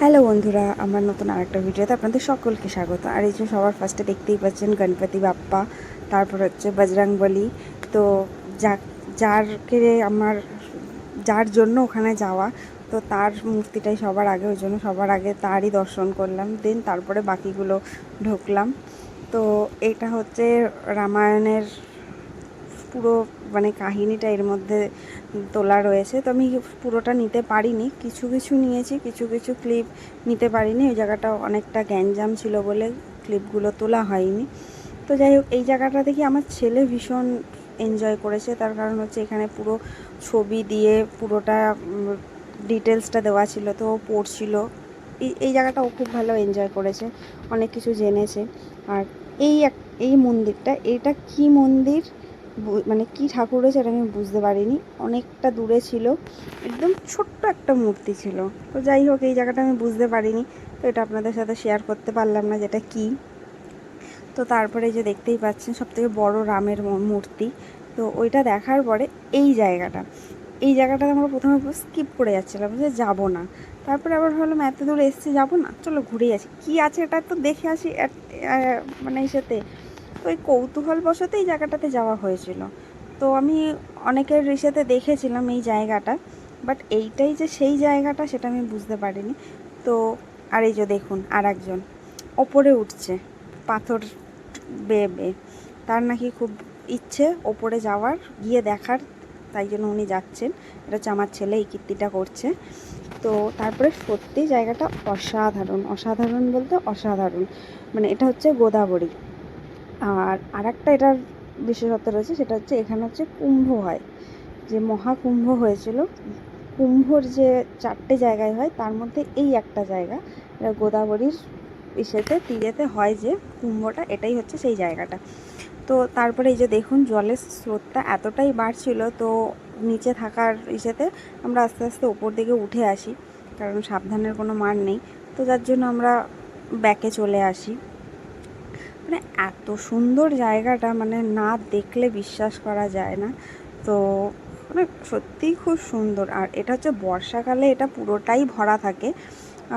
Hello বন্ধুরা, আমার নতুন আরেকটা ভিডিওতে আপনাদের সকলকে স্বাগত। আর এই যে সবার ফার্স্টে দেখতেই পাচ্ছেন গণপতি বাপ্পা, তারপর হচ্ছে বজরংবলী। তো যা যারকে আমার, যার জন্য ওখানে যাওয়া, তো তার মূর্তিটাই সবার আগে, ওই জন্য সবার আগে তারই দর্শন করলাম। দেন তারপরে বাকিগুলো ঢুকলাম। তো এটা হচ্ছে রামায়ণের পুরো মানে কাহিনীটা এর মধ্যে তোলা রয়েছে। তো আমি পুরোটা নিতে পারিনি। কিছু কিছু নিয়েছি, কিছু কিছু ক্লিপ নিতে পারিনি। ওই জায়গাটা অনেকটা গ্যাঞ্জাম ছিল বলে ক্লিপগুলো তোলা হয়নি। তো যাই হোক, এই জায়গাটা দেখি আমার ছেলে ভীষণ এনজয় করেছে। তার কারণ হচ্ছে এখানে পুরো ছবি দিয়ে পুরোটা ডিটেলসটা দেওয়া ছিল। তো ও পড়ছিল। এই জায়গাটা ও খুব ভালো এনজয় করেছে। অনেক কিছু জেনেছে। আর এই এক, এই মন্দিরটা, এটা কি মন্দির? মানে কি ঠাকুর এটা আমি বুঝতে পারিনি। অনেকটা দূরে ছিল। একদম ছোট্ট একটা মূর্তি ছিল। তো যাই হোক, এই জায়গাটা আমি বুঝতে পারিনি। তো এটা আপনাদের সাথে শেয়ার করতে পারলাম না যেটা কি। তো তারপরে যে দেখতেই পাচ্ছেন সব থেকে বড় রামের মূর্তি। তো ওইটা দেখার পরে এই জায়গাটা। এই জায়গাটাতে আমরা প্রথমে স্কিপ করে যাচ্ছিলাম যে যাব না। তারপরে আবার ভাবলাম, এত দূরে এসছি, যাব না? চলো ঘুরে আসি। কি আছে এটা তো দেখে আসি মানে ইসেতে। তো ওই কৌতূহল বশত এই জায়গাটাতে যাওয়া হয়েছিল। তো আমি অনেকের ইসেতে দেখেছিলাম এই জায়গাটা, বাট এইটাই যে সেই জায়গাটা সেটা আমি বুঝতে পারিনি। তো আর এই যে দেখুন আর একজন ওপরে উঠছে, পাথর বেয়ে বেয়ে। তার নাকি খুব ইচ্ছে ওপরে যাওয়ার, গিয়ে দেখার, তাই জন্য উনি যাচ্ছেন। এটা হচ্ছে আমার ছেলে, এই কীর্তিটা করছে। তো তারপরে সত্যি জায়গাটা অসাধারণ অসাধারণ বলতে অসাধারণ। মানে এটা হচ্ছে গোদাবরী। আর আরেকটা এটার বিশেষত্ব রয়েছে, সেটা হচ্ছে এখানে হচ্ছে কুম্ভ হয়। যে মহাকুম্ভ হয়েছিল, কুম্ভর যে চারটে জায়গায় হয়, তার মধ্যে এই একটা জায়গা, এটা গোদাবরীর ইসেতে, তীরেতে হয় যে কুম্ভটা, এটাই হচ্ছে সেই জায়গাটা। তো তারপরে এই যে দেখুন, জলের স্রোতটা এতটাই বাড়ছিল, তো নিচে থাকার ইসেতে আমরা আস্তে আস্তে ওপর দিকে উঠে আসি, কারণ সাবধানের কোনো মান নেই। তো যার জন্য আমরা ব্যাকে চলে আসি। মানে এত সুন্দর জায়গাটা মানে না দেখলে বিশ্বাস করা যায় না। তো মানে সত্যিই খুব সুন্দর। আর এটা হচ্ছে বর্ষাকালে এটা পুরোটাই ভরা থাকে।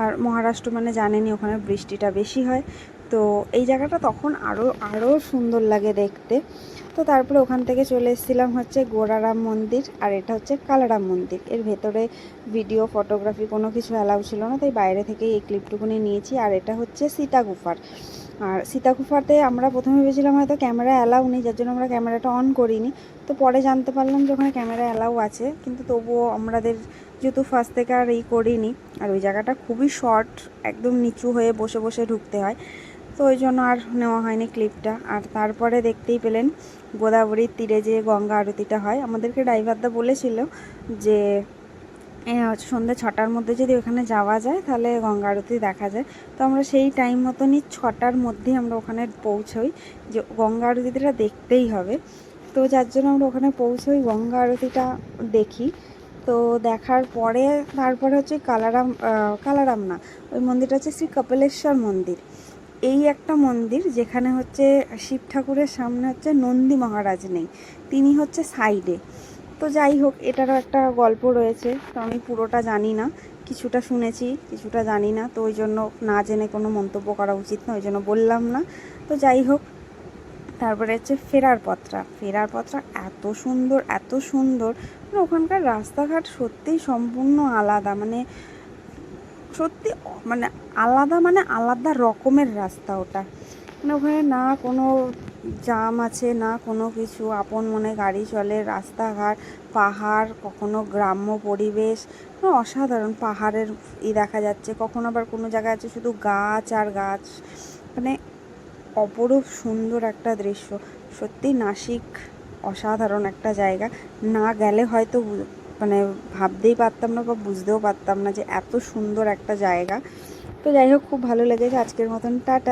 আর মহারাষ্ট্র মানে জানেনই ওখানে বৃষ্টিটা বেশি হয়। তো এই জায়গাটা তখন আরও আরও সুন্দর লাগে দেখতে। তো তারপরে ওখান থেকে চলে এসেছিলাম হচ্ছে গোড়ারাম মন্দির আর এটা হচ্ছে কালারাম মন্দির। এর ভেতরে ভিডিও ফটোগ্রাফি কোনো কিছু অ্যালাউ ছিল না। তাই বাইরে থেকেই এই ক্লিপটুকুনি নিয়েছি। আর এটা হচ্ছে সীতা গুফার আর সীতাকুফাতে আমরা প্রথমে ভেবেছিলাম হয়তো ক্যামেরা অ্যালাউ নেই, যার জন্য আমরা ক্যামেরাটা অন করিনি। তো পরে জানতে পারলাম যে ওখানে ক্যামেরা অ্যালাউ আছে, কিন্তু তবুও আমাদের যেহেতু ফার্স্ট থেকে আর এই করিনি, আর ওই জায়গাটা খুবই শর্ট একদম নিচু হয়ে বসে বসে ঢুকতে হয়। তো ওই জন্য আর নেওয়া হয়নি ক্লিপটা আর তারপরে দেখতেই পেলেন গোদাবরীর তীরে যে গঙ্গা আরতিটা হয়, আমাদেরকে ড্রাইভারদা বলেছিল যে সন্ধ্যে ছটার মধ্যে যদি ওখানে যাওয়া যায়, তাহলে গঙ্গা আরতি দেখা যায়। তো আমরা সেই টাইম মতনই ছটার মধ্যেই আমরা ওখানে পৌঁছই, যে গঙ্গা আরতিটা দেখতেই হবে। তো যার জন্য আমরা ওখানে পৌঁছই, গঙ্গা আরতিটা দেখি। তো দেখার পরে তারপরে হচ্ছে কালারাম কালারাম না, ওই মন্দিরটা হচ্ছে শ্রী কপিলেশ্বর মন্দির। এই একটা মন্দির যেখানে হচ্ছে শিব ঠাকুরের সামনে হচ্ছে নন্দী মহারাজ নেই, তিনি হচ্ছে সাইডে তো যাই হোক, এটারও একটা গল্প রয়েছে। তো আমি পুরোটা জানি না। কিছুটা শুনেছি, কিছুটা জানি না। তো ওই জন্য না জেনে কোনো মন্তব্য করা উচিত না, ওই জন্য বললাম না। তো যাই হোক, তারপরে হচ্ছে ফেরার পথটা। ফেরার পথটা এত সুন্দর এত সুন্দর। মানে ওখানকার রাস্তাঘাট সত্যিই সম্পূর্ণ আলাদা। মানে সত্যি মানে আলাদা মানে আলাদা রকমের রাস্তা ওটা। মানে ওখানে না কোনো জাম আছে না কোনো কিছু। আপন মনে গাড়ি চলে, রাস্তাঘাট, পাহাড়, কখনো গ্রাম্য পরিবেশ। অসাধারণ পাহাড়ের ই দেখা যাচ্ছে। কখনো আবার কোনো জায়গায় আছে শুধু গাছ আর গাছ। মানে অপরূপ সুন্দর একটা দৃশ্য। সত্যি নাসিক, অসাধারণ একটা জায়গা। না গেলে হয়তো মানে ভাবতেই পারতাম না বা বুঝতেও পারতাম না যে এত সুন্দর একটা জায়গা। তো যাই হোক, খুব ভালো লেগেছে। আজকের মতন, টাটা।